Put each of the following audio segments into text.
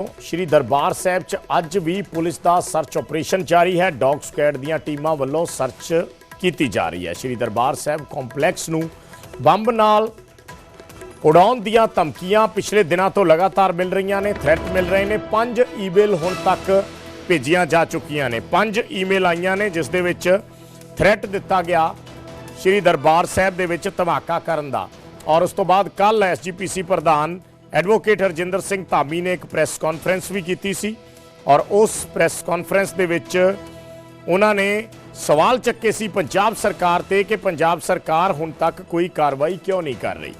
ਸ਼੍ਰੀ ਦਰਬਾਰ ਸਾਹਿਬ 'ਚ ਅੱਜ ਵੀ ਪੁਲਿਸ ਦਾ ਸਰਚ ਆਪਰੇਸ਼ਨ ਜਾਰੀ ਹੈ। ਡੌਗ ਸਕੁਐਡ ਦੀਆਂ ਟੀਮਾਂ ਵੱਲੋਂ ਸਰਚ ਕੀਤੀ ਜਾ ਰਹੀ ਹੈ। ਸ਼੍ਰੀ ਦਰਬਾਰ ਸਾਹਿਬ ਕੰਪਲੈਕਸ ਨੂੰ ਬੰਬ ਨਾਲ ਉਡਾਉਣ ਦੀਆਂ ਧਮਕੀਆਂ ਪਿਛਲੇ ਦਿਨਾਂ ਤੋਂ ਲਗਾਤਾਰ ਮਿਲ ਰਹੀਆਂ ਨੇ। ਥ੍ਰੈਟ ਮਿਲ ਰਹੇ ਨੇ। ਪੰਜ ਈਮੇਲ ਹੁਣ ਤੱਕ ਭੇਜੀਆਂ ਜਾ ਚੁੱਕੀਆਂ ਨੇ। ਪੰਜ ਈਮੇਲ ਆਈਆਂ ਨੇ, ਜਿਸ ਦੇ ਵਿੱਚ ਥ੍ਰੈਟ ਦਿੱਤਾ ਗਿਆ ਸ਼੍ਰੀ ਦਰਬਾਰ ਸਾਹਿਬ ਦੇ ਵਿੱਚ ਧਮਾਕਾ ਕਰਨ ਦਾ। ਔਰ ਉਸ ਤੋਂ ਬਾਅਦ ਕੱਲ ਐਸਜੀਪੀਸੀ ਪ੍ਰਧਾਨ ਐਡਵੋਕੇਟ ਹਰਜਿੰਦਰ ਸਿੰਘ ਧਾਮੀ ਨੇ ਇੱਕ ਪ੍ਰੈਸ ਕਾਨਫਰੰਸ ਵੀ ਕੀਤੀ ਸੀ ਔਰ ਉਸ ਪ੍ਰੈਸ ਕਾਨਫਰੰਸ ਦੇ ਵਿੱਚ ਉਹਨਾਂ ਨੇ ਸਵਾਲ ਚੱਕੇ ਸੀ ਪੰਜਾਬ ਸਰਕਾਰ ਤੇ ਕਿ ਪੰਜਾਬ ਸਰਕਾਰ ਹੁਣ ਤੱਕ ਕੋਈ ਕਾਰਵਾਈ ਕਿਉਂ ਨਹੀਂ ਕਰ ਰਹੀ।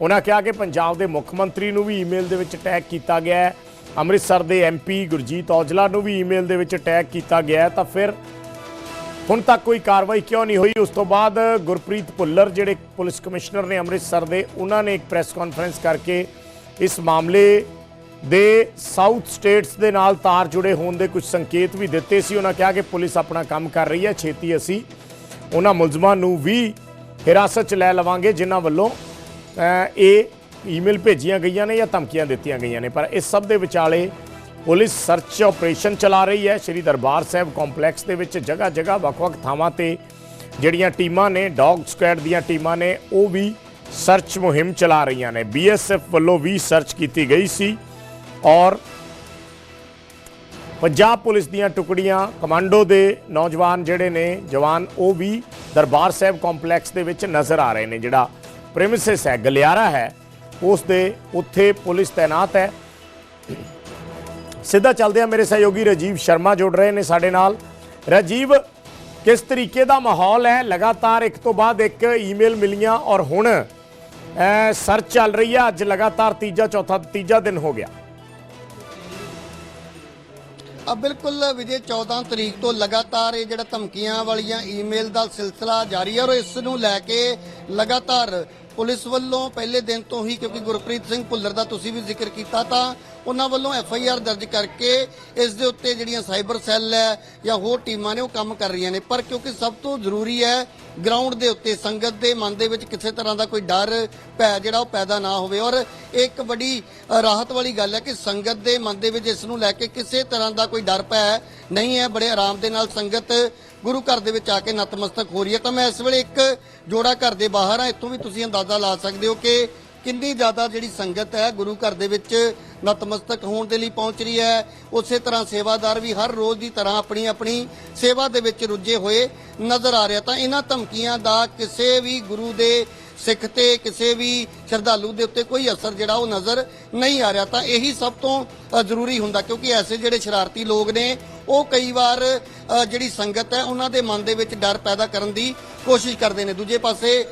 ਉਹਨਾਂ ਕਿਹਾ ਕਿ ਪੰਜਾਬ ਦੇ ਮੁੱਖ ਮੰਤਰੀ ਨੂੰ ਵੀ ਈਮੇਲ ਦੇ ਵਿੱਚ ਅਟੈਕ ਕੀਤਾ ਗਿਆ ਹੈ। ਅੰਮ੍ਰਿਤਸਰ ਦੇ ਐਮਪੀ ਗੁਰਜੀਤ ਔਜਲਾ ਨੂੰ ਵੀ ਈਮੇਲ ਦੇ ਵਿੱਚ ਅਟੈਕ ਕੀਤਾ ਗਿਆ ਤਾਂ ਫਿਰ ਹੁਣ ਤੱਕ ਕੋਈ ਕਾਰਵਾਈ ਕਿਉਂ ਨਹੀਂ ਹੋਈ? ਉਸ ਤੋਂ ਬਾਅਦ ਗੁਰਪ੍ਰੀਤ ਭੁੱਲਰ, ਜਿਹੜੇ ਪੁਲਿਸ ਕਮਿਸ਼ਨਰ ਨੇ ਅੰਮ੍ਰਿਤਸਰ ਦੇ, ਉਹਨਾਂ ਨੇ ਇੱਕ ਪ੍ਰੈਸ ਕਾਨਫਰੰਸ ਕਰਕੇ ਇਸ ਮਾਮਲੇ ਦੇ ਸਾਊਥ ਸਟੇਟਸ ਦੇ ਨਾਲ ਤਾਰ ਜੁੜੇ ਹੋਣ ਦੇ ਕੁਝ ਸੰਕੇਤ ਵੀ ਦਿੱਤੇ ਸੀ। ਉਹਨਾਂ ਕਿਹਾ ਕਿ ਪੁਲਿਸ ਆਪਣਾ ਕੰਮ ਕਰ ਰਹੀ ਹੈ, ਛੇਤੀ ਅਸੀਂ ਉਹਨਾਂ ਮੁਲਜ਼ਮਾਂ ਨੂੰ ਵੀ ਹਿਰਾਸਤ 'ਚ ਲੈ ਲਵਾਂਗੇ, ਜਿਨ੍ਹਾਂ ਵੱਲੋਂ ਇਹ ਈਮੇਲ ਭੇਜੀਆਂ ਗਈਆਂ ਨੇ ਜਾਂ ਧਮਕੀਆਂ ਦਿੱਤੀਆਂ ਗਈਆਂ ਨੇ। ਪਰ ਇਸ ਸਭ ਦੇ ਵਿਚਾਲੇ ਪੁਲਿਸ ਸਰਚ ਆਪਰੇਸ਼ਨ ਚਲਾ ਰਹੀ ਹੈ। ਸ਼੍ਰੀ ਦਰਬਾਰ ਸਾਹਿਬ ਕੰਪਲੈਕਸ ਦੇ ਵਿੱਚ ਜਗ੍ਹਾ ਜਗ੍ਹਾ ਵੱਖ-ਵੱਖ ਥਾਵਾਂ ਤੇ ਜਿਹੜੀਆਂ ਟੀਮਾਂ ਨੇ, ਡੌਗ ਸਕੁਐਡ ਦੀਆਂ ਟੀਮਾਂ ਨੇ, ਉਹ ਵੀ ਸਰਚ ਮੁਹਿੰਮ ਚਲਾ ਰਹੀਆਂ ਨੇ। ਬੀਐਸਐਫ ਵੱਲੋਂ ਵੀ ਸਰਚ ਕੀਤੀ ਗਈ ਸੀ ਔਰ ਪੰਜਾਬ ਪੁਲਿਸ ਦੀਆਂ ਟੁਕੜੀਆਂ ਕਮਾਂਡੋ ਦੇ ਨੌਜਵਾਨ ਜਿਹੜੇ ਨੇ, ਜਵਾਨ, ਉਹ ਵੀ ਦਰਬਾਰ ਸਾਹਿਬ ਕੰਪਲੈਕਸ ਦੇ ਵਿੱਚ ਨਜ਼ਰ ਆ ਰਹੇ ਨੇ। ਜਿਹੜਾ ਪ੍ਰੈਮਿਸਿਸ ਹੈ, ਗਲਿਆਰਾ ਹੈ, ਉਸ ਦੇ ਉੱਥੇ ਪੁਲਿਸ ਤਾਇਨਾਤ ਹੈ। ਸਿੱਧਾ ਚੱਲਦੇ ਆ ਮੇਰੇ ਸਹਿਯੋਗੀ ਰਾਜੀਵ ਸ਼ਰਮਾ ਜੁੜ ਰਹੇ ਨੇ ਸਾਡੇ ਨਾਲ। ਰਾਜੀਵ, ਕਿਸ ਤਰੀਕੇ ਦਾ ਮਾਹੌਲ ਹੈ? ਲਗਾਤਾਰ ਇੱਕ ਤੋਂ ਬਾਅਦ ਇੱਕ ਈਮੇਲ ਮਿਲੀਆਂ ਔਰ ਹੁਣ ਸਰਚ ਚੱਲ ਰਹੀ ਹੈ ਅੱਜ ਲਗਾਤਾਰ ਤੀਜਾ, ਚੌਥਾ, ਤੀਜਾ ਦਿਨ ਹੋ ਗਿਆ। ਆ ਬਿਲਕੁਲ ਵਿਜੇ 14 ਤਰੀਕ ਤੋਂ ਲਗਾਤਾਰ ਇਹ ਜਿਹੜਾ ਧਮਕੀਆਂ ਵਾਲੀਆਂ ਈਮੇਲ ਦਾ ਸਿਲਸਿਲਾ ਜਾਰੀ ਹੈ ਔਰ ਇਸ ਨੂੰ ਲੈ ਕੇ ਲਗਾਤਾਰ ਪੁਲਿਸ ਵੱਲੋਂ ਪਹਿਲੇ ਦਿਨ ਤੋਂ ਹੀ, ਕਿਉਂਕਿ ਗੁਰਪ੍ਰੀਤ ਸਿੰਘ ਭੁੱਲਰ ਦਾ ਤੁਸੀਂ ਵੀ ਜ਼ਿਕਰ ਕੀਤਾ ਤਾਂ ਉਹਨਾਂ ਵੱਲੋਂ ਐਫ ਆਈ ਆਰ ਦਰਜ ਕਰਕੇ ਇਸ ਦੇ ਉੱਤੇ ਜਿਹੜੀਆਂ ਸਾਈਬਰ ਸੈੱਲ ਹੈ ਜਾਂ ਹੋਰ ਟੀਮਾਂ ਨੇ ਉਹ ਕੰਮ ਕਰ ਰਹੀਆਂ ਨੇ। ਪਰ ਕਿਉਂਕਿ ਸਭ ਤੋਂ ਜ਼ਰੂਰੀ ਹੈ ਗਰਾਊਂਡ ਦੇ ਉੱਤੇ, ਸੰਗਤ ਦੇ ਮਨ ਦੇ ਵਿੱਚ ਕਿਸੇ ਤਰ੍ਹਾਂ ਦਾ ਕੋਈ ਡਰ ਭੈ ਜਿਹੜਾ ਉਹ ਪੈਦਾ ਨਾ ਹੋਵੇ। ਔਰ ਇਹ ਇੱਕ ਬੜੀ ਰਾਹਤ ਵਾਲੀ ਗੱਲ ਹੈ ਕਿ ਸੰਗਤ ਦੇ ਮਨ ਦੇ ਵਿੱਚ ਇਸ ਨੂੰ ਲੈ ਕੇ ਕਿਸੇ ਤਰ੍ਹਾਂ ਦਾ ਕੋਈ ਡਰ ਭੈ ਨਹੀਂ ਹੈ। ਬੜੇ ਆਰਾਮ ਦੇ ਨਾਲ ਸੰਗਤ ਗੁਰੂ ਘਰ ਦੇ ਵਿੱਚ ਆ ਕੇ ਨਤਮਸਤਕ ਹੋ ਰਹੀ ਹੈ। ਤਾਂ ਮੈਂ ਇਸ ਵੇਲੇ ਇੱਕ ਜੋੜਾ ਘਰ ਦੇ ਬਾਹਰ ਆ ਇੱਥੋਂ ਵੀ ਤੁਸੀਂ ਅੰਦਾਜ਼ਾ ਲਾ ਸਕਦੇ ਹੋ ਕਿ ਕਿੰਨੀ ਜ਼ਿਆਦਾ ਜਿਹੜੀ ਸੰਗਤ ਹੈ ਗੁਰੂ ਘਰ ਦੇ ਵਿੱਚ ਨਤਮਸਤਕ ਹੋਣ ਦੇ ਲਈ ਪਹੁੰਚ ਰਹੀ ਹੈ। ਉਸੇ ਤਰ੍ਹਾਂ ਸੇਵਾਦਾਰ ਵੀ ਹਰ ਰੋਜ਼ ਦੀ ਤਰ੍ਹਾਂ ਆਪਣੀ ਆਪਣੀ ਸੇਵਾ ਦੇ ਵਿੱਚ ਰੁੱਝੇ ਹੋਏ ਨਜ਼ਰ ਆ ਰਿਹਾ ਤਾਂ ਇਹਨਾਂ ਧਮਕੀਆਂ ਦਾ ਕਿਸੇ ਵੀ ਗੁਰੂ ਦੇ ਸਿੱਖ ਤੇ ਕਿਸੇ ਵੀ ਸ਼ਰਧਾਲੂ ਦੇ ਉੱਤੇ ਕੋਈ ਅਸਰ ਜਿਹੜਾ ਉਹ ਨਜ਼ਰ ਨਹੀਂ ਆ ਰਿਹਾ। ਤਾਂ ਇਹੀ ਸਭ ਤੋਂ ਜ਼ਰੂਰੀ ਹੁੰਦਾ ਕਿਉਂਕਿ ਐਸੇ ਜਿਹੜੇ ਸ਼ਰਾਰਤੀ ਲੋਕ ਨੇ ਉਹ ਕਈ ਵਾਰ ਜਿਹੜੀ ਸੰਗਤ ਹੈ, ਉਹਨਾਂ ਦੇ ਮਨ ਦੇ ਵਿੱਚ ਡਰ ਪੈਦਾ ਕਰਨ ਦੀ ਕੋਸ਼ਿਸ਼ ਕਰਦੇ ਨੇ। ਦੂਜੇ ਪਾਸੇ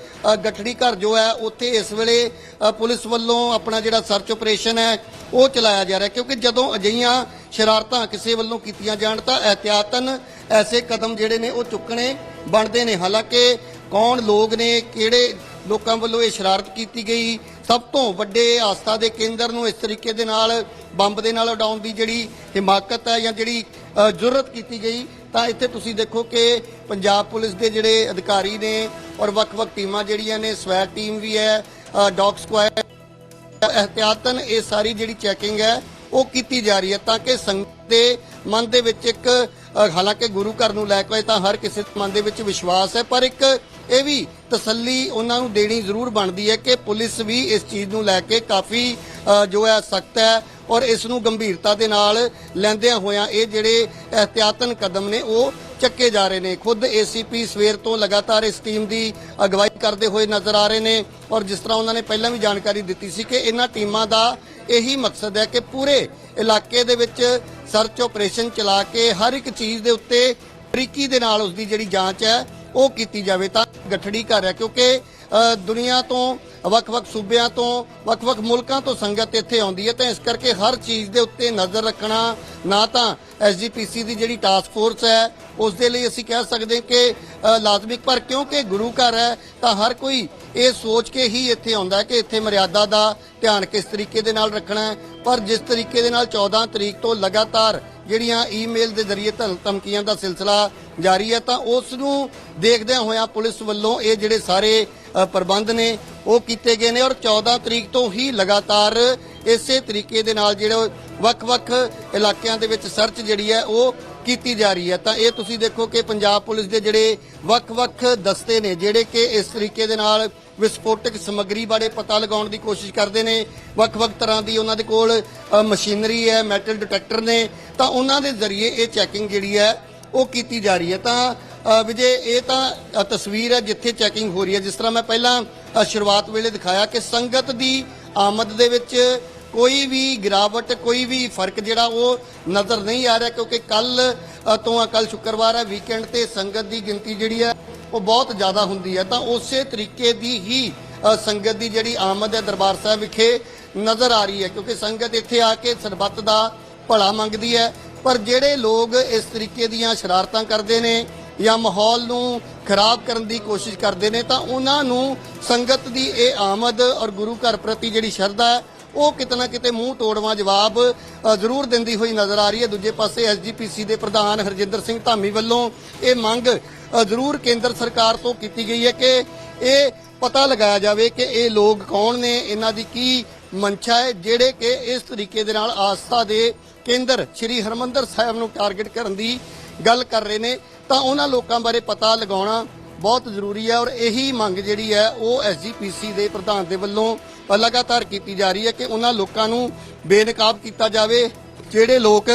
ਗੱਠੜੀ ਘਰ ਜੋ ਹੈ, ਉੱਥੇ ਇਸ ਵੇਲੇ ਪੁਲਿਸ ਵੱਲੋਂ ਆਪਣਾ ਜਿਹੜਾ ਸਰਚ ਆਪਰੇਸ਼ਨ ਹੈ, ਉਹ ਚਲਾਇਆ ਜਾ ਰਿਹਾ ਕਿਉਂਕਿ ਜਦੋਂ ਅਜਿਹੀਆਂ ਸ਼ਰਾਰਤਾਂ ਕਿਸੇ ਵੱਲੋਂ ਕੀਤੀਆਂ ਜਾਣ, ਤਾਂ ਇਹਤਿਆਤਨ ਐਸੇ ਕਦਮ ਜਿਹੜੇ ਨੇ, ਉਹ ਚੁੱਕਣੇ ਬਣਦੇ ਨੇ। ਹਾਲਾਂਕਿ ਕੌਣ ਲੋਕ ਨੇ, ਕਿਹੜੇ ਲੋਕਾਂ ਵੱਲੋਂ ਇਹ ਸ਼ਰਾਰਤ ਕੀਤੀ ਗਈ, ਸਭ ਤੋਂ ਵੱਡੇ ਆਸਥਾ ਦੇ ਕੇਂਦਰ ਨੂੰ ਇਸ ਤਰੀਕੇ ਦੇ ਨਾਲ, ਬੰਬ ਦੇ ਨਾਲ ਉਡਾਉਣ ਦੀ ਜਿਹੜੀ ਹਿਮਾਕਤ ਹੈ ਜਾਂ ਜਿਹੜੀ ਜੁਰਤ ਕੀਤੀ ਗਈ, ਤਾਂ ਇੱਥੇ ਤੁਸੀਂ ਦੇਖੋ ਕਿ ਪੰਜਾਬ ਪੁਲਿਸ ਦੇ ਜਿਹੜੇ ਅਧਿਕਾਰੀ ਨੇ ਔਰ ਵੱਖ-ਵੱਖ ਟੀਮਾਂ ਜਿਹੜੀਆਂ ਨੇ ਸਵੈਟ ਟੀਮ ਵੀ ਹੈ ਡੌਗ ਸਕੁਐਡ ਇਹਤਿਆਤਨ ਇਹ ਸਾਰੀ ਜਿਹੜੀ ਚੈਕਿੰਗ ਹੈ, ਉਹ ਕੀਤੀ ਜਾ ਰਹੀ ਹੈ ਤਾਂ ਕਿ ਸੰਗਤ ਦੇ ਮਨ ਦੇ ਵਿੱਚ ਇੱਕ ਹਾਲਾਂਕਿ ਗੁਰੂ ਘਰ ਨੂੰ ਲੈ ਕੇ ਤਾਂ ਹਰ ਕਿਸੇ ਮਨ ਦੇ ਵਿੱਚ ਵਿਸ਼ਵਾਸ ਹੈ, ਪਰ ਇੱਕ ਇਹ ਵੀ ਤਸੱਲੀ ਉਹਨਾਂ ਨੂੰ ਦੇਣੀ ਜ਼ਰੂਰ ਬਣਦੀ ਹੈ ਕਿ ਪੁਲਿਸ ਵੀ ਇਸ ਚੀਜ਼ ਨੂੰ ਲੈ ਕੇ ਕਾਫੀ ਜੋ ਹੈ ਸਖਤ ਹੈ ਔਰ ਇਸ ਨੂੰ ਗੰਭੀਰਤਾ ਦੇ ਨਾਲ ਲੈਂਦਿਆਂ ਹੋਇਆਂ ਇਹ ਜਿਹੜੇ ਇਹਤਿਆਤਨ ਕਦਮ ਨੇ ਉਹ ਚੱਕੇ ਜਾ ਰਹੇ ਨੇ। ਖੁਦ ਏਸੀਪੀ ਸਵੇਰ ਤੋਂ ਲਗਾਤਾਰ ਇਸ ਟੀਮ ਦੀ ਅਗਵਾਈ ਕਰਦੇ ਹੋਏ ਨਜ਼ਰ ਆ ਰਹੇ ਨੇ ਔਰ ਜਿਸ ਤਰ੍ਹਾਂ ਉਹਨਾਂ ਨੇ ਪਹਿਲਾਂ ਵੀ ਜਾਣਕਾਰੀ ਦਿੱਤੀ ਸੀ ਕਿ ਇਹਨਾਂ ਟੀਮਾਂ ਦਾ ਇਹੀ ਮਕਸਦ ਹੈ ਕਿ ਪੂਰੇ ਇਲਾਕੇ ਦੇ ਵਿੱਚ ਸਰਚ ਆਪਰੇਸ਼ਨ ਚਲਾ ਕੇ ਹਰ ਇੱਕ ਚੀਜ਼ ਦੇ ਉੱਤੇ ਬਰੀਕੀ ਦੇ ਨਾਲ ਉਸ ਦੀ ਜਿਹੜੀ ਜਾਂਚ ਹੈ ਉਹ ਕੀਤੀ ਜਾਵੇ ਤਾਂ ਗਠੜੀ ਘਰ ਹੈ ਕਿਉਂਕਿ ਅ, ਦੁਨੀਆ ਤੋਂ ਵੱਖ-ਵੱਖ ਸੂਬਿਆਂ ਤੋਂ ਵੱਖ-ਵੱਖ ਮੁਲਕਾਂ ਤੋਂ ਸੰਗਤ ਇੱਥੇ ਆਉਂਦੀ ਹੈ ਤਾਂ ਇਸ ਕਰਕੇ ਹਰ ਚੀਜ਼ ਦੇ ਉੱਤੇ ਨਜ਼ਰ ਰੱਖਣਾ ਨਾ ਤਾਂ ਐਸਜੀਪੀਸੀ ਦੀ ਜਿਹੜੀ ਟਾਸਕ ਫੋਰਸ ਹੈ ਉਸ ਦੇ ਲਈ ਅਸੀਂ ਕਹਿ ਸਕਦੇ ਕਿ ਅ, ਲਾਜ਼ਮੀ ਪਰ ਕਿਉਂਕਿ ਗੁਰੂ ਘਰ ਹੈ ਤਾਂ ਹਰ ਕੋਈ ਇਹ ਸੋਚ ਕੇ ਹੀ ਇੱਥੇ ਆਉਂਦਾ ਹੈ ਕਿ ਇੱਥੇ ਮਰਿਆਦਾ ਦਾ ਧਿਆਨ ਕਿਸ ਤਰੀਕੇ ਦੇ ਨਾਲ ਰੱਖਣਾ ਹੈ ਪਰ ਜਿਸ ਤਰੀਕੇ ਦੇ ਨਾਲ 14 ਤਰੀਕ ਤੋਂ ਲਗਾਤਾਰ ਜਿਹੜੀਆਂ ਈਮੇਲ ਦੇ ਜ਼ਰੀਏ ਧਮ- ਧਮਕੀਆਂ ਦਾ ਸਿਲਸਿਲਾ ਜਾਰੀ ਹੈ, ਤਾਂ ਉਸ ਨੂੰ ਦੇਖਦਿਆਂ ਹੋਇਆਂ ਪੁਲਿਸ ਵੱਲੋਂ ਇਹ ਜਿਹੜੇ ਸਾਰੇ ਪ੍ਰਬੰਧ ਨੇ, ਉਹ ਕੀਤੇ ਗਏ ਨੇ ਔਰ 14 ਤਰੀਕ ਤੋਂ ਹੀ ਲਗਾਤਾਰ ਇਸੇ ਤਰੀਕੇ ਦੇ ਨਾਲ ਜਿਹੜੇ ਵੱਖ-ਵੱਖ ਇਲਾਕਿਆਂ ਦੇ ਵਿੱਚ ਸਰਚ ਜਿਹੜੀ ਹੈ, ਉਹ ਕੀਤੀ ਜਾ ਰਹੀ ਹੈ। ਤਾਂ ਇਹ ਤੁਸੀਂ ਦੇਖੋ ਕਿ ਪੰਜਾਬ ਪੁਲਿਸ ਦੇ ਜਿਹੜੇ ਵੱਖ-ਵੱਖ ਦਸਤੇ ਨੇ, ਜਿਹੜੇ ਕਿ ਇਸ ਤਰੀਕੇ ਦੇ ਨਾਲ ਵਿਸਫੋਟਕ ਸਮੱਗਰੀ ਬਾਰੇ ਪਤਾ ਲਗਾਉਣ ਦੀ ਕੋਸ਼ਿਸ਼ ਕਰਦੇ ਨੇ, ਵੱਖ-ਵੱਖ ਤਰ੍ਹਾਂ ਦੀ ਉਹਨਾਂ ਦੇ ਕੋਲ ਮਸ਼ੀਨਰੀ ਹੈ ਮੈਟਲ ਡਿਟੈਕਟਰ ਨੇ। ਤਾਂ ਉਹਨਾਂ ਦੇ ਜ਼ਰੀਏ ਇਹ ਚੈਕਿੰਗ ਜਿਹੜੀ ਹੈ, ਉਹ ਕੀਤੀ ਜਾ ਰਹੀ ਹੈ। ਤਾਂ ਵਿਜੇ, ਇਹ ਤਾਂ ਤਸਵੀਰ ਹੈ ਜਿੱਥੇ ਚੈਕਿੰਗ ਹੋ ਰਹੀ ਹੈ। ਜਿਸ ਤਰ੍ਹਾਂ ਮੈਂ ਪਹਿਲਾਂ ਸ਼ੁਰੂਆਤ ਵੇਲੇ ਦਿਖਾਇਆ ਕਿ ਸੰਗਤ ਦੀ ਆਮਦ ਦੇ ਵਿੱਚ ਕੋਈ ਵੀ ਗਿਰਾਵਟ, ਕੋਈ ਵੀ ਫ਼ਰਕ ਜਿਹੜਾ ਉਹ ਨਜ਼ਰ ਨਹੀਂ ਆ ਰਿਹਾ ਕਿਉਂਕਿ ਕੱਲ ਤੋਂ ਕੱਲ ਸ਼ੁੱਕਰਵਾਰ ਹੈ। ਵੀਕਐਂਡ ਤੇ ਸੰਗਤ ਦੀ ਗਿਣਤੀ ਜਿਹੜੀ ਹੈ, ਉਹ ਬਹੁਤ ਜ਼ਿਆਦਾ ਹੁੰਦੀ ਹੈ। ਤਾਂ ਉਸੇ ਤਰੀਕੇ ਦੀ ਹੀ ਸੰਗਤ ਦੀ ਜਿਹੜੀ ਆਮਦ ਹੈ ਦਰਬਾਰ ਸਾਹਿਬ ਵਿਖੇ ਨਜ਼ਰ ਆ ਰਹੀ ਹੈ, ਕਿਉਂਕਿ ਸੰਗਤ ਇੱਥੇ ਆ ਕੇ ਸਰਬੱਤ ਦਾ ਭਲਾ ਮੰਗਦੀ ਹੈ। ਪਰ ਜਿਹੜੇ ਲੋਕ ਇਸ ਤਰੀਕੇ ਦੀਆਂ ਸ਼ਰਾਰਤਾਂ ਕਰਦੇ ਨੇ ਜਾਂ ਮਾਹੌਲ ਨੂੰ ਖਰਾਬ ਕਰਨ ਦੀ ਕੋਸ਼ਿਸ਼ ਕਰਦੇ ਨੇ, ਤਾਂ ਉਹਨਾਂ ਨੂੰ ਸੰਗਤ ਦੀ ਇਹ ਆਮਦ ਔਰ ਗੁਰੂ ਘਰ ਪ੍ਰਤੀ ਜਿਹੜੀ ਸ਼ਰਧਾ ਹੈ, ਉਹ ਕਿਤੇ ਨਾ ਕਿਤੇ ਮੂੰਹ ਤੋੜਵਾਂ ਜਵਾਬ ਜ਼ਰੂਰ ਦਿੰਦੀ ਹੋਈ ਨਜ਼ਰ ਆ ਰਹੀ ਹੈ। ਦੂਜੇ ਪਾਸੇ ਐਸਜੀਪੀਸੀ ਦੇ ਪ੍ਰਧਾਨ ਹਰਜਿੰਦਰ ਸਿੰਘ ਧਾਮੀ ਵੱਲੋਂ ਇਹ ਮੰਗ ਜ਼ਰੂਰ ਕੇਂਦਰ ਸਰਕਾਰ ਤੋਂ ਕੀਤੀ ਗਈ ਹੈ ਕਿ ਇਹ ਪਤਾ ਲਗਾਇਆ ਜਾਵੇ ਕਿ ਇਹ ਲੋਕ ਕੌਣ ਨੇ, ਇਹਨਾਂ ਦੀ ਕੀ ਮਨਸ਼ਾ ਹੈ, ਜਿਹੜੇ ਕਿ ਇਸ ਤਰੀਕੇ ਦੇ ਨਾਲ ਆਸਥਾ ਦੇ ਕੇਂਦਰ ਸ੍ਰੀ ਹਰਮੰਦਰ ਸਾਹਿਬ ਨੂੰ ਟਾਰਗੇਟ ਕਰਨ ਦੀ ਗੱਲ ਕਰ ਰਹੇ ਨੇ। ਤਾਂ ਉਹਨਾਂ ਲੋਕਾਂ ਬਾਰੇ ਪਤਾ ਲਗਾਉਣਾ ਬਹੁਤ ਜ਼ਰੂਰੀ ਹੈ ਔਰ ਇਹੀ ਮੰਗ ਜਿਹੜੀ ਹੈ, ਉਹ ਐਸਜੀਪੀਸੀ ਦੇ ਪ੍ਰਧਾਨ ਦੇ ਵੱਲੋਂ ਲਗਾਤਾਰ ਕੀਤੀ ਜਾ ਰਹੀ ਹੈ ਕਿ ਉਹਨਾਂ ਲੋਕਾਂ ਨੂੰ ਬੇਨਕਾਬ ਕੀਤਾ ਜਾਵੇ, ਜਿਹੜੇ ਲੋਕ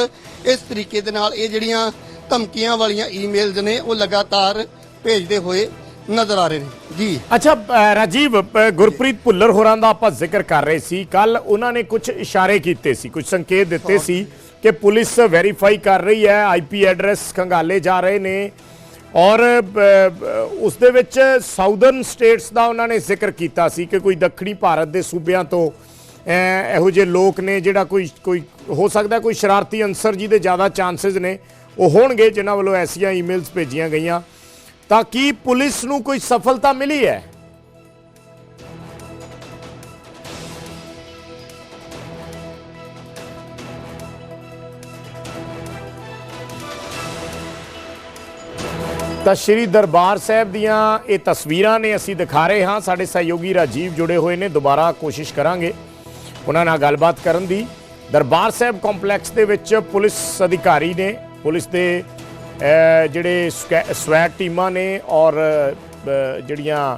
ਇਸ ਤਰੀਕੇ ਦੇ ਨਾਲ ਇਹ ਜਿਹੜੀਆਂ ਧਮਕੀਆਂ ਵਾਲੀਆਂ ਈਮੇਲਸ ਨੇ, ਉਹ ਲਗਾਤਾਰ ਭੇਜਦੇ ਹੋਏ ਨਜ਼ਰ ਆ ਰਹੇ ਨੇ। ਜੀ। ਅੱਛਾ ਅ, ਰਾਜੀਵ ਅ, ਗੁਰਪ੍ਰੀਤ ਭੁੱਲਰ ਹੋਰਾਂ ਦਾ ਆਪਾਂ ਜ਼ਿਕਰ ਕਰ ਰਹੇ ਸੀ। ਕੱਲ ਉਹਨਾਂ ਨੇ ਕੁਝ ਇਸ਼ਾਰੇ ਕੀਤੇ ਸੀ ਕੁਝ ਸੰਕੇਤ ਦਿੱਤੇ ਸੀ ਕਿ ਪੁਲਿਸ ਵੈਰੀਫਾਈ ਕਰ ਰਹੀ ਹੈ ਆਈਪੀ ਐਡਰੈਸ ਖੰਗਾਲੇ ਜਾ ਰਹੇ ਨੇ। ਔਰ ਅ, ਉਸ ਦੇ ਵਿੱਚ ਸਾਊਦਰਨ ਸਟੇਟਸ ਦਾ ਉਹਨਾਂ ਨੇ ਜ਼ਿਕਰ ਕੀਤਾ ਸੀ ਕਿ ਕੋਈ ਦੱਖਣੀ ਭਾਰਤ ਦੇ ਸੂਬਿਆਂ ਤੋਂ ਅ, ਇਹੋ ਜਿਹੇ ਲੋਕ ਨੇ ਜਿਹੜਾ ਕੋਈ ਕੋਈ ਹੋ ਸਕਦਾ ਕੋਈ ਸ਼ਰਾਰਤੀ ਅੰਸਰ ਜਿਹਦੇ ਜ਼ਿਆਦਾ ਚਾਂਸਸ ਨੇ ਉਹ ਹੋਣਗੇ ਜਿਨ੍ਹਾਂ ਵੱਲੋਂ ਐਸੀਆਂ ਈਮੇਲਸ ਭੇਜੀਆਂ ਗਈਆਂ। ਤਾਂ ਕੀ ਪੁਲਿਸ ਨੂੰ ਕੋਈ ਸਫਲਤਾ ਮਿਲੀ ਹੈ? ਤਾਂ ਸ਼੍ਰੀ ਦਰਬਾਰ ਸਾਹਿਬ ਦੀਆਂ ਇਹ ਤਸਵੀਰਾਂ ਨੇ ਅਸੀਂ ਦਿਖਾ ਰਹੇ ਹਾਂ। ਸਾਡੇ ਸਹਿਯੋਗੀ ਰਾਜੀਵ ਜੁੜੇ ਹੋਏ ਨੇ। ਦੁਬਾਰਾ ਕੋਸ਼ਿਸ਼ ਕਰਾਂਗੇ ਉਹਨਾਂ ਨਾਲ ਗੱਲਬਾਤ ਕਰਨ ਦੀ। ਦਰਬਾਰ ਸਾਹਿਬ ਕੰਪਲੈਕਸ ਦੇ ਵਿੱਚ ਪੁਲਿਸ ਅਧਿਕਾਰੀ ਨੇ, ਪੁਲਿਸ ਦੇ ਜਿਹੜੇ ਸਕੈ- ਸਵੈਟ ਟੀਮਾਂ ਨੇ ਔਰ ਜਿਹੜੀਆਂ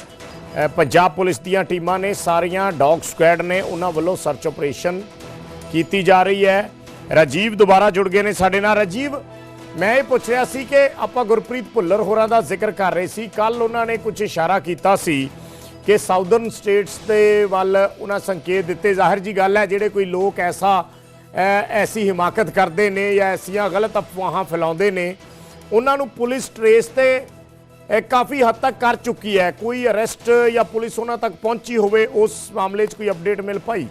ਪੰਜਾਬ ਪੁਲਿਸ ਦੀਆਂ ਟੀਮਾਂ ਨੇ, ਸਾਰੀਆਂ ਡੌਗ ਸਕੁਐਡ ਨੇ, ਉਹਨਾਂ ਵੱਲੋਂ ਸਰਚ ਆਪਰੇਸ਼ਨ ਕੀਤੀ ਜਾ ਰਹੀ ਹੈ। ਰਾਜੀਵ ਦੁਬਾਰਾ ਜੁੜ ਗਏ ਨੇ ਸਾਡੇ ਨਾਲ। ਰਾਜੀਵ, ਮੈਂ ਇਹ ਪੁੱਛ ਰਿਹਾ ਸੀ ਕਿ ਆਪਾਂ ਗੁਰਪ੍ਰੀਤ ਭੁੱਲਰ ਹੋਰਾਂ ਦਾ ਜ਼ਿਕਰ ਕਰ ਰਹੇ ਸੀ। ਕੱਲ ਉਹਨਾਂ ਨੇ ਕੁਝ ਇਸ਼ਾਰਾ ਕੀਤਾ ਸੀ ਕਿ ਸਾਊਦਰਨ ਸਟੇਟਸ ਦੇ ਵੱਲ ਉਹਨਾਂ ਸੰਕੇਤ ਦਿੱਤੇ। ਜ਼ਾਹਿਰ ਜੀ ਗੱਲ ਹੈ, ਜਿਹੜੇ ਕੋਈ ਲੋਕ ਐਸਾ ਐਸੀ ਹਿਮਾਕਤ ਕਰਦੇ ਨੇ ਜਾਂ ਐਸੀਆਂ ਗਲਤ ਅਫਵਾਹਾਂ ਫੈਲਾਉਂਦੇ ਨੇ ਉਹਨਾਂ ਨੂੰ ਪੁਲਿਸ ਟਰੇਸ ਤੇ ਕਾਫੀ ਹੱਦ ਤੱਕ ਕਰ ਚੁੱਕੀ ਹੈ। ਕੋਈ ਅਰੈਸਟ ਜਾਂ ਪੁਲਿਸ ਉਹਨਾਂ ਤੱਕ ਪਹੁੰਚੀ ਹੋਵੇ, ਉਸ ਮਾਮਲੇ 'ਚ ਕੋਈ ਅਪਡੇਟ ਮਿਲ ਪਾਈ?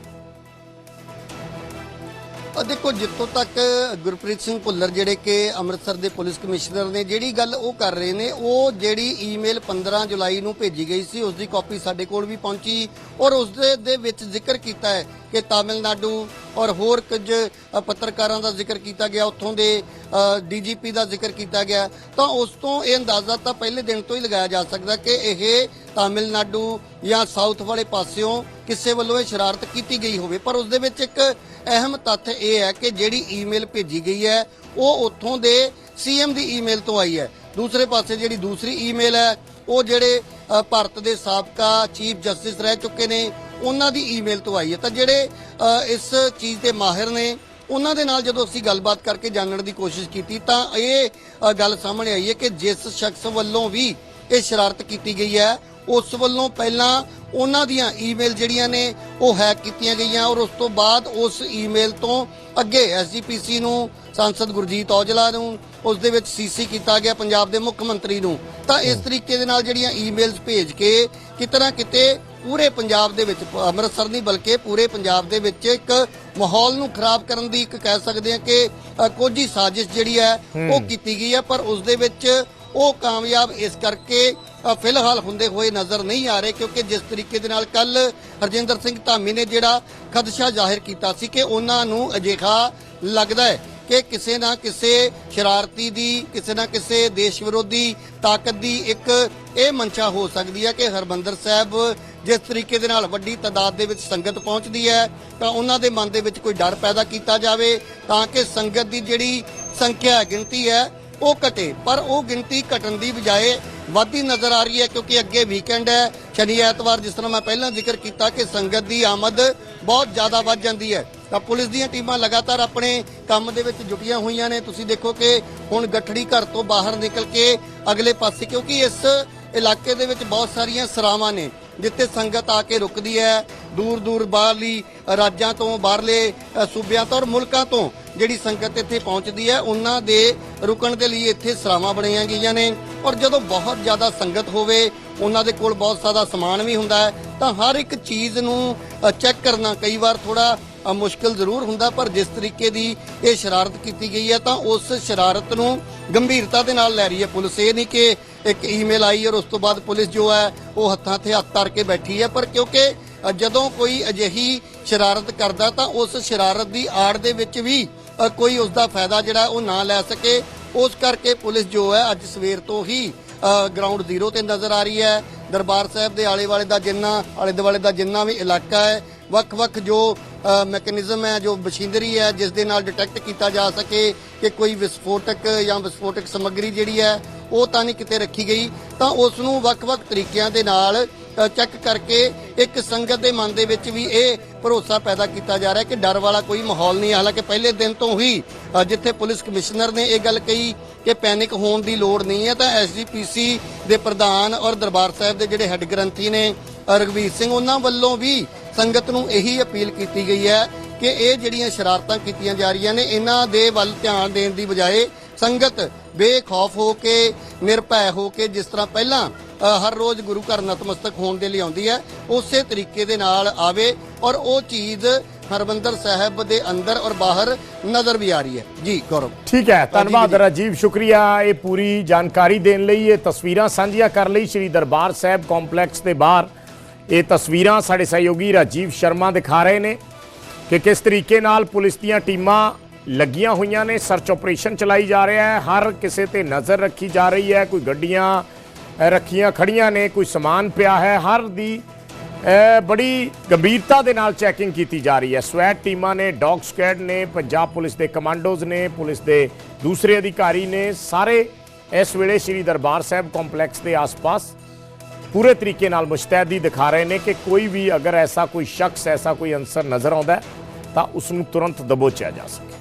ਅ ਦੇਖੋ, ਜਿੱਥੋਂ ਤੱਕ ਗੁਰਪ੍ਰੀਤ ਸਿੰਘ ਭੁੱਲਰ ਜਿਹੜੇ ਕਿ ਅੰਮ੍ਰਿਤਸਰ ਦੇ ਪੁਲਿਸ ਕਮਿਸ਼ਨਰ ਨੇ, ਜਿਹੜੀ ਗੱਲ ਉਹ ਕਰ ਰਹੇ ਨੇ, ਉਹ ਜਿਹੜੀ ਈਮੇਲ 15 ਜੁਲਾਈ ਨੂੰ ਭੇਜੀ ਗਈ ਸੀ ਉਸ ਦੀ ਕਾਪੀ ਸਾਡੇ ਕੋਲ ਵੀ ਪਹੁੰਚੀ ਔਰ ਉਸ ਦੇ ਵਿੱਚ ਜ਼ਿਕਰ ਕੀਤਾ ਹੈ ਕਿ ਤਾਮਿਲਨਾਡੂ ਔਰ ਹੋਰ ਕੁਝ ਪੱਤਰਕਾਰਾਂ ਦਾ ਜ਼ਿਕਰ ਕੀਤਾ ਗਿਆ, ਉੱਥੋਂ ਦੇ ਡੀਜੀਪੀ ਦਾ ਜ਼ਿਕਰ ਕੀਤਾ ਗਿਆ। ਤਾਂ ਉਸ ਤੋਂ ਇਹ ਅੰਦਾਜ਼ਾ ਤਾਂ ਪਹਿਲੇ ਦਿਨ ਤੋਂ ਹੀ ਲਗਾਇਆ ਜਾ ਸਕਦਾ ਕਿ ਇਹ ਤਾਮਿਲਨਾਡੂ ਜਾਂ ਸਾਊਥ ਵਾਲੇ ਪਾਸਿਓਂ ਕਿਸੇ ਵੱਲੋਂ ਇਹ ਸ਼ਰਾਰਤ ਕੀਤੀ ਗਈ ਹੋਵੇ, ਪਰ ਉਸ ਦੇ ਵਿੱਚ ਇੱਕ ਅਹਿਮ ਤੱਥ ਇਹ ਹੈ ਕਿ ਜਿਹੜੀ ਈਮੇਲ ਭੇਜੀ ਗਈ ਹੈ, ਉਹ ਉੱਥੋਂ ਦੇ ਸੀਐਮ ਦੀ ਈਮੇਲ ਤੋਂ ਆਈ ਹੈ। ਦੂਸਰੇ ਪਾਸੇ ਜਿਹੜੀ ਦੂਸਰੀ ਈਮੇਲ ਹੈ, ਉਹ ਜਿਹੜੇ ਭਾਰਤ ਦੇ ਸਾਬਕਾ ਚੀਫ ਜਸਟਿਸ ਰਹਿ ਚੁੱਕੇ ਨੇ, ਉਹਨਾਂ ਦੀ ਈਮੇਲ ਤੋਂ ਆਈ ਹੈ। ਤਾਂ ਜਿਹੜੇ ਇਸ ਚੀਜ਼ ਦੇ ਮਾਹਿਰ ਨੇ, ਉਹਨਾਂ ਦੇ ਨਾਲ ਜਦੋਂ ਅਸੀਂ ਗੱਲਬਾਤ ਕਰਕੇ ਜਾਣਨ ਦੀ ਕੋਸ਼ਿਸ਼ ਕੀਤੀ, ਤਾਂ ਇਹ ਗੱਲ ਸਾਹਮਣੇ ਆਈ ਹੈ ਕਿ ਜਿਸ ਸ਼ਖਸ ਵੱਲੋਂ ਵੀ ਇਹ ਸ਼ਰਾਰਤ ਕੀਤੀ ਗਈ ਹੈ, ਉਸ ਵੱਲੋਂ ਪਹਿਲਾਂ ਉਹਨਾਂ ਦੀਆਂ ਈਮੇਲ ਜਿਹੜੀਆਂ ਨੇ ਉਹ ਹੈਕ ਕੀਤੀਆਂ ਗਈਆਂ ਔਰ ਉਸ ਤੋਂ ਬਾਅਦ ਉਸ ਈਮੇਲ ਤੋਂ ਅੱਗੇ ਐਸਜੀਪੀਸੀ ਨੂੰ ਸੰਸਦ ਗੁਰਜੀਤ ਔਜਲਾ ਨੂੰ ਉਸ ਦੇ ਵਿੱਚ ਸੀਸੀ ਕੀਤਾ ਗਿਆ ਪੰਜਾਬ ਦੇ ਮੁੱਖ ਮੰਤਰੀ ਨੂੰ। ਤਾਂ ਇਸ ਤਰੀਕੇ ਦੇ ਨਾਲ ਜਿਹੜੀਆਂ ਈਮੇਲਸ ਭੇਜ ਕੇ ਕਿਤੇ ਨਾ ਕਿਤੇ ਪੂਰੇ ਪੰਜਾਬ ਦੇ ਵਿੱਚ ਅੰਮ੍ਰਿਤਸਰ ਨਹੀਂ ਬਲਕਿ ਪੂਰੇ ਪੰਜਾਬ ਦੇ ਵਿੱਚ ਇੱਕ ਮਾਹੌਲ ਨੂੰ ਖਰਾਬ ਕਰਨ ਦੀ ਇੱਕ ਕਹਿ ਸਕਦੇ ਹਾਂ ਕਿ ਕੋਝੀ ਸਾਜ਼ਿਸ਼ ਜਿਹੜੀ ਹੈ ਉਹ ਕੀਤੀ ਗਈ ਹੈ। ਪਰ ਉਸ ਦੇ ਵਿੱਚ ਉਹ ਕਾਮਯਾਬ ਇਸ ਕਰਕੇ ਫਿਲਹਾਲ ਹੁੰਦੇ ਹੋਏ ਨਜ਼ਰ ਨਹੀਂ ਆ ਰਹੇ, ਕਿਉਂਕਿ ਜਿਸ ਤਰੀਕੇ ਦੇ ਨਾਲ ਕੱਲ ਹਰਜਿੰਦਰ ਸਿੰਘ ਧਾਮੀ ਨੇ ਜਿਹੜਾ ਖਦਸ਼ਾ ਜ਼ਾਹਿਰ ਕੀਤਾ ਸੀ ਕਿ ਉਹਨਾਂ ਨੂੰ ਅਜਿਹਾ ਲੱਗਦਾ ਹੈ ਕਿ ਕਿਸੇ ਨਾ ਕਿਸੇ ਸ਼ਰਾਰਤੀ ਦੀ, ਕਿਸੇ ਨਾ ਕਿਸੇ ਦੇਸ਼ ਵਿਰੋਧੀ ਤਾਕਤ ਦੀ ਇੱਕ ਇਹ ਮਨਸ਼ਾ ਹੋ ਸਕਦੀ ਹੈ ਕਿ ਹਰਬੰਦਰ ਸਾਹਿਬ ਜਿਸ ਤਰੀਕੇ ਦੇ ਨਾਲ ਵੱਡੀ ਤਾਦਾਦ ਦੇ ਵਿੱਚ ਸੰਗਤ ਪਹੁੰਚਦੀ ਹੈ, ਤਾਂ ਉਹਨਾਂ ਦੇ ਮਨ ਦੇ ਵਿੱਚ ਕੋਈ ਡਰ ਪੈਦਾ ਕੀਤਾ ਜਾਵੇ, ਤਾਂ ਕਿ ਸੰਗਤ ਦੀ ਜਿਹੜੀ ਸੰਖਿਆ ਗਿਣਤੀ ਹੈ ਉਹ ਘਟੇ, ਪਰ ਉਹ ਗਿਣਤੀ ਘਟਣ ਦੀ ਬਜਾਏ ਵੱਧਦੀ ਨਜ਼ਰ ਆ ਰਹੀ ਹੈ ਕਿਉਂਕਿ ਅੱਗੇ ਵੀਕਐਂਡ ਹੈ। ਸ਼ਨੀ ਐਤਵਾਰ, ਜਿਸ ਤਰ੍ਹਾਂ ਮੈਂ ਪਹਿਲਾਂ ਜ਼ਿਕਰ ਕੀਤਾ ਕਿ ਸੰਗਤ ਦੀ ਆਮਦ ਬਹੁਤ ਜ਼ਿਆਦਾ ਵੱਧ ਜਾਂਦੀ ਹੈ। ਤਾਂ ਪੁਲਿਸ ਦੀਆਂ ਟੀਮਾਂ ਲਗਾਤਾਰ ਆਪਣੇ ਕੰਮ ਦੇ ਵਿੱਚ ਜੁਟੀਆਂ ਹੋਈਆਂ ਨੇ। ਤੁਸੀਂ ਦੇਖੋ ਕਿ ਹੁਣ ਗੱਠੜੀ ਘਰ ਤੋਂ ਬਾਹਰ ਨਿਕਲ ਕੇ ਅਗਲੇ ਪਾਸੇ, ਕਿਉਂਕਿ ਇਸ ਇਲਾਕੇ ਦੇ ਵਿੱਚ ਬਹੁਤ ਸਾਰੀਆਂ ਸਰਾਵਾਂ ਨੇ, ਜਿੱਥੇ ਸੰਗਤ ਆ ਕੇ ਰੁਕਦੀ ਹੈ। ਦੂਰ ਦੂਰ ਬਾਹਰਲੀ ਰਾਜਾਂ ਤੋਂ, ਬਾਹਰਲੇ ਸੂਬਿਆਂ ਤੋਂ ਔਰ ਮੁਲਕਾਂ ਤੋਂ ਜਿਹੜੀ ਸੰਗਤ ਇੱਥੇ ਪਹੁੰਚਦੀ ਹੈ ਉਹਨਾਂ ਦੇ ਰੁਕਣ ਦੇ ਲਈ ਇੱਥੇ ਸਰਾਵਾਂ ਬਣਾਈਆਂ ਗਈਆਂ ਨੇ। ਔਰ ਜਦੋਂ ਬਹੁਤ ਜ਼ਿਆਦਾ ਸੰਗਤ ਹੋਵੇ ਉਹਨਾਂ ਦੇ ਕੋਲ ਬਹੁਤ ਜ਼ਿਆਦਾ ਸਮਾਨ ਵੀ ਹੁੰਦਾ ਹੈ ਤਾਂ ਹਰ ਇੱਕ ਚੀਜ਼ ਨੂੰ ਚੈੱਕ ਕਰਨਾ ਕਈ ਵਾਰ ਥੋੜਾ ਅ, ਮੁਸ਼ਕਿਲ ਜ਼ਰੂਰ ਹੁੰਦਾ ਪਰ ਜਿਸ ਤਰੀਕੇ ਦੀ ਇਹ ਸ਼ਰਾਰਤ ਕੀਤੀ ਗਈ ਹੈ ਤਾਂ ਉਸ ਸ਼ਰਾਰਤ ਨੂੰ ਗੰਭੀਰਤਾ ਦੇ ਨਾਲ ਲੈ ਰਹੀ ਹੈ ਪੁਲਿਸ। ਇਹ ਨਹੀਂ ਕਿ ਇੱਕ ਈਮੇਲ ਆਈ ਔਰ ਉਸ ਤੋਂ ਬਾਅਦ ਪੁਲਿਸ ਜੋ ਹੈ ਉਹ ਹੱਥਾਂ ਤੇ ਹੱਥ ਧਰ ਕੇ ਬੈਠੀ ਹੈ ਪਰ ਕਿਉਂਕਿ ਜਦੋਂ ਕੋਈ ਅਜਿਹੀ ਸ਼ਰਾਰਤ ਕਰਦਾ ਤਾਂ ਉਸ ਸ਼ਰਾਰਤ ਦੀ ਆੜ ਦੇ ਵਿੱਚ ਵੀ ਕੋਈ ਉਸ ਦਾ ਫਾਇਦਾ ਜਿਹੜਾ ਉਹ ਨਾ ਲੈ ਸਕੇ। ਉਸ ਕਰਕੇ ਪੁਲਿਸ ਜੋ ਹੈ ਅੱਜ ਸਵੇਰ ਤੋਂ ਹੀ ਗਰਾਊਂਡ ਜ਼ੀਰੋ ਤੇ ਨਜ਼ਰ ਆ ਰਹੀ ਹੈ। ਦਰਬਾਰ ਸਾਹਿਬ ਦੇ ਆਲੇ ਵਾਲੇ ਦਾ ਜਿੰਨਾ ਆਲੇ ਦੁਆਲੇ ਦਾ ਜਿੰਨਾ ਵੀ ਇਲਾਕਾ ਹੈ, ਵੱਖ-ਵੱਖ ਜੋ ਮੈਕੈਨਿਜ਼ਮ ਹੈ, ਜੋ ਮਸ਼ੀਨਰੀ ਹੈ, ਜਿਸ ਦੇ ਨਾਲ ਡਿਟੈਕਟ ਕੀਤਾ ਜਾ ਸਕੇ ਕਿ ਕੋਈ ਵਿਸਫੋਟਕ ਜਾਂ ਵਿਸਫੋਟਕ ਸਮੱਗਰੀ ਜਿਹੜੀ ਹੈ, ਉਹ ਤਾਂ ਨਹੀਂ ਕਿਤੇ ਰੱਖੀ ਗਈ। ਤਾਂ ਉਸ ਨੂੰ ਵੱਖ-ਵੱਖ ਤਰੀਕਿਆਂ ਦੇ ਨਾਲ ਚੈੱਕ ਕਰਕੇ ਇੱਕ ਸੰਗਤ ਦੇ ਮਨ ਦੇ ਵਿੱਚ ਵੀ ਇਹ ਭਰੋਸਾ ਪੈਦਾ ਕੀਤਾ ਜਾ ਰਿਹਾ ਕਿ ਡਰ ਵਾਲਾ ਕੋਈ ਮਾਹੌਲ ਨਹੀਂ ਹਾਲਾਂਕਿ ਪਹਿਲੇ ਦਿਨ ਤੋਂ ਹੀ ਜਿੱਥੇ ਪੁਲਿਸ ਕਮਿਸ਼ਨਰ ਨੇ ਇਹ ਗੱਲ ਕਹੀ ਕਿ ਪੈਨਿਕ ਹੋਣ ਦੀ ਲੋੜ ਨਹੀਂ ਹੈ ਤਾਂ ਐਸਜੀਪੀਸੀ ਦੇ ਪ੍ਰਧਾਨ ਔਰ ਦਰਬਾਰ ਸਾਹਿਬ ਦੇ ਜਿਹੜੇ ਹੈੱਡ ਗ੍ਰੰਥੀ ਨੇ ਅ, ਰਘਵੀਰ ਸਿੰਘ ਉਹਨਾਂ ਵੱਲੋਂ ਵੀ ਸੰਗਤ ਨੂੰ ਇਹੀ ਅਪੀਲ ਕੀਤੀ ਗਈ ਹੈ ਕਿ ਇਹ ਜਿਹੜੀਆਂ ਸ਼ਰਾਰਤਾਂ ਕੀਤੀਆਂ ਜਾ ਰਹੀਆਂ ਨੇ ਇਹਨਾਂ ਦੇ ਵੱਲ ਧਿਆਨ ਦੇਣ ਦੀ ਬਜਾਏ ਸੰਗਤ ਬੇਖੌਫ ਹੋ ਕੇ ਨਿਰਭੈ ਹੋ ਕੇ ਜਿਸ ਤਰ੍ਹਾਂ ਪਹਿਲਾਂ ਹਰ ਰੋਜ਼ ਗੁਰੂ ਘਰ ਨਤਮਸਤਕ ਹੋਣ ਦੇ ਲਈ ਆਉਂਦੀ ਹੈ। ਉਸੇ ਤਰੀਕੇ ਦੇ ਨਾਲ ਆਵੇ ਔਰ ਉਹ ਚੀਜ਼ ਹਰਮੰਦਰ ਸਾਹਿਬ ਦੇ ਅੰਦਰ ਔਰ ਬਾਹਰ ਨਜ਼ਰ ਵੀ ਆ ਰਹੀ ਹੈ। ਜੀ ਗੌਰਵ। ਠੀਕ ਹੈ ਧੰਨਵਾਦ ਰਾਜੀਵ ਸ਼ੁਕਰੀਆ। ਇਹ ਪੂਰੀ ਜਾਣਕਾਰੀ ਦੇਣ ਲਈ ਇਹ ਤਸਵੀਰਾਂ ਸਾਂਝੀਆਂ ਕਰ ਲਈ ਸ਼੍ਰੀ ਦਰਬਾਰ ਸਾਹਿਬ ਕੰਪਲੈਕਸ ਦੇ ਬਾਹਰ। ਇਹ ਤਸਵੀਰਾਂ ਸਾਡੇ ਸਹਿਯੋਗੀ ਰਾਜੀਵ ਸ਼ਰਮਾ ਦਿਖਾ ਰਹੇ ਨੇ ਕਿ ਕਿਸ ਤਰੀਕੇ ਨਾਲ ਪੁਲਿਸ ਦੀਆਂ ਟੀਮਾਂ ਲੱਗੀਆਂ ਹੋਈਆਂ ਨੇ। ਸਰਚ ਆਪਰੇਸ਼ਨ ਚਲਾਈ ਜਾ ਰਿਹਾ ਹੈ ਹਰ ਕਿਸੇ ਤੇ ਨਜ਼ਰ ਰੱਖੀ ਜਾ ਰਹੀ ਹੈ। ਕੋਈ ਗੱਡੀਆਂ ਰੱਖੀਆਂ ਖੜੀਆਂ ਨੇ, ਕੋਈ ਸਮਾਨ ਪਿਆ ਹੈ। ਹਰ ਦੀ ਬੜੀ ਗੰਭੀਰਤਾ ਦੇ ਨਾਲ ਚੈਕਿੰਗ ਕੀਤੀ ਜਾ ਰਹੀ ਹੈ। ਸਵੈਟ ਟੀਮਾਂ ਨੇ, ਡੌਗ ਸਕੁਐਡ ਨੇ, ਪੰਜਾਬ ਪੁਲਿਸ ਦੇ ਕਮਾਂਡੋਜ਼ ਨੇ, ਪੁਲਿਸ ਦੇ ਦੂਸਰੇ ਅਧਿਕਾਰੀ ਨੇ, ਸਾਰੇ ਇਸ ਵੇਲੇ ਸ੍ਰੀ ਦਰਬਾਰ ਸਾਹਿਬ ਕੰਪਲੈਕਸ ਦੇ ਆਸ-ਪਾਸ ਪੂਰੇ ਤਰੀਕੇ ਨਾਲ ਮੁਸ਼ਤੈਦੀ ਦਿਖਾ ਰਹੇ ਨੇ ਕਿ ਕੋਈ ਵੀ ਅਗਰ ਐਸਾ ਕੋਈ ਸ਼ਖਸ, ਐਸਾ ਕੋਈ ਅੰਸਰ ਨਜ਼ਰ ਆਉਂਦਾ ਤਾਂ ਉਸ ਨੂੰ ਤੁਰੰਤ ਦਬੋਚਿਆ ਜਾ ਸਕੇ।